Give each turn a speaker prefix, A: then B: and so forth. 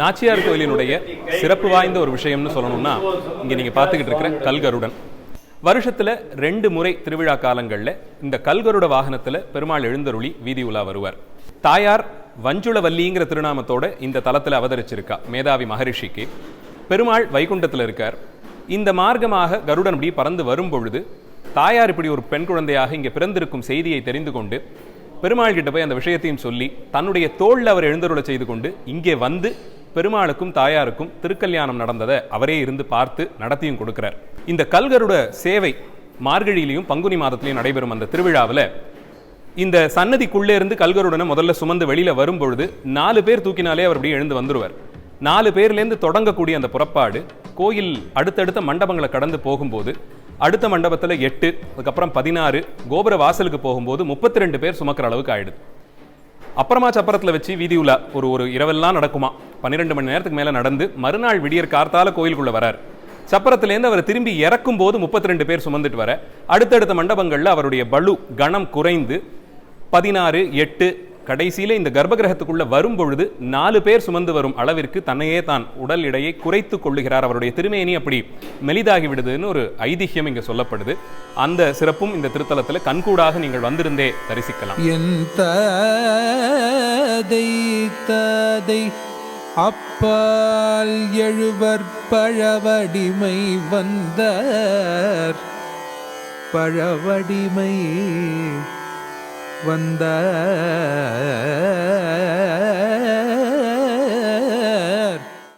A: நாச்சியார் கோயிலினுடைய சிறப்பு வாய்ந்த ஒரு விஷயம்னு சொல்லணும்னா இங்க நீங்க பார்த்துக்கிட்டு இருக்கிற கல்கருடன். வருஷத்துல ரெண்டு முறை திருவிழா காலங்கள்ல இந்த கல்கருட வாகனத்துல பெருமாள் எழுந்தருளி வீதி உலா வருவார். தாயார் வஞ்சுளவல்லிங்கிற திருநாமத்தோட இந்த தலத்துல அவதரிச்சிருக்கா மேதாவி மகரிஷிக்கு. பெருமாள் வைகுண்டத்துல இருக்கார். இந்த மார்க்கமாக கருடன் இப்படி பறந்து வரும் பொழுது தாயார் இப்படி ஒரு பெண் குழந்தையாக இங்கே பிறந்திருக்கும் செய்தியை தெரிந்து கொண்டு பெருமாள் கிட்ட போய் அந்த விஷயத்தையும் சொல்லி தன்னுடைய தோளில் அவர் எழுந்தருளை செய்து கொண்டு இங்கே வந்து பெருமாளுக்கும் தாயாருக்கும் திருக்கல்யாணம் நடந்ததை அவரே இருந்து பார்த்து நடத்தியும் கொடுக்கிறார். இந்த கல்கருட சேவை மார்கழியிலையும் பங்குனி மாதத்திலையும் நடைபெறும் அந்த திருவிழாவில் இந்த சன்னதிக்குள்ளே இருந்து கல்கருடனை முதல்ல சுமந்து வெளியில வரும்பொழுது நாலு பேர் தூக்கினாலே அவர் அப்படியே எழுந்து வந்துருவார். நாலு பேர்லேருந்து தொடங்கக்கூடிய அந்த புறப்பாடு கோயில் அடுத்தடுத்த மண்டபங்களை கடந்து போகும்போது அடுத்த மண்டபத்தில் எட்டு அதுக்கப்புறம் பதினாறு கோபுர வாசலுக்கு போகும்போது முப்பத்தி ரெண்டு பேர் சுமக்கிற அளவுக்கு ஆயிடுது. அப்புறமா சப்பரத்தில் வச்சு வீதி உலா ஒரு ஒரு இரவெல்லாம் நடக்குமா? பன்னிரெண்டு மணி நேரத்துக்கு மேலே நடந்து மறுநாள் விடியற் கார்த்தால கோயிலுக்குள்ள வரார். சப்பரத்துலேருந்து அவர் திரும்பி இறக்கும் போது முப்பத்தி ரெண்டு பேர் சுமந்துட்டு வர அடுத்தடுத்த மண்டபங்களில் அவருடைய பலு கணம் குறைந்து பதினாறு எட்டு கடைசியில இந்த கர்ப்பகிரகத்துக்குள்ளே வரும் பொழுது நாலு பேர் சுமந்து வரும் அளவிற்கு தன்னையே தான் உடல் எடையை குறைத்து கொள்ளுகிறார். அவருடைய திருமேனி அப்படி மெலிதாகி விடுதுன்னு ஒரு ஐதிஹ்யம் இங்க சொல்லப்படுது. அந்த சிறப்பும் இந்த திருத்தலத்துல கண்கூடாக நீங்கள் வந்திருந்தே தரிசிக்கலாம்.
B: என் ததை அப்பால் எழுவர் பழவடிமை வந்தார். பழவடிமை வந்தார்.